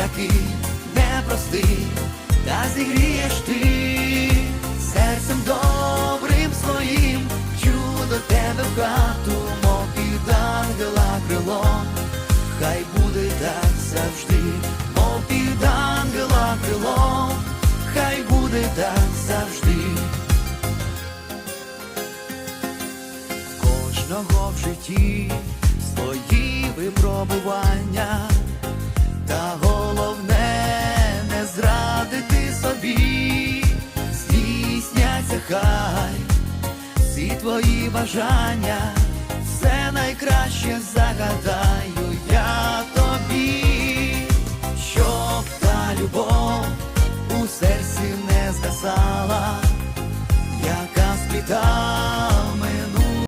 такий непростий, та зігрієш ти серцем добрим своїм, чудо тебе в хату, мов під ангела крилом, хай буде так завжди, мов під ангела крилом, хай буде так завжди. Кожного в житті випробування, та головне не зрадити собі, здійсняться хай всі твої бажання, все найкраще загадаю я тобі, щоб та любов у серці не згасала, яка сплітала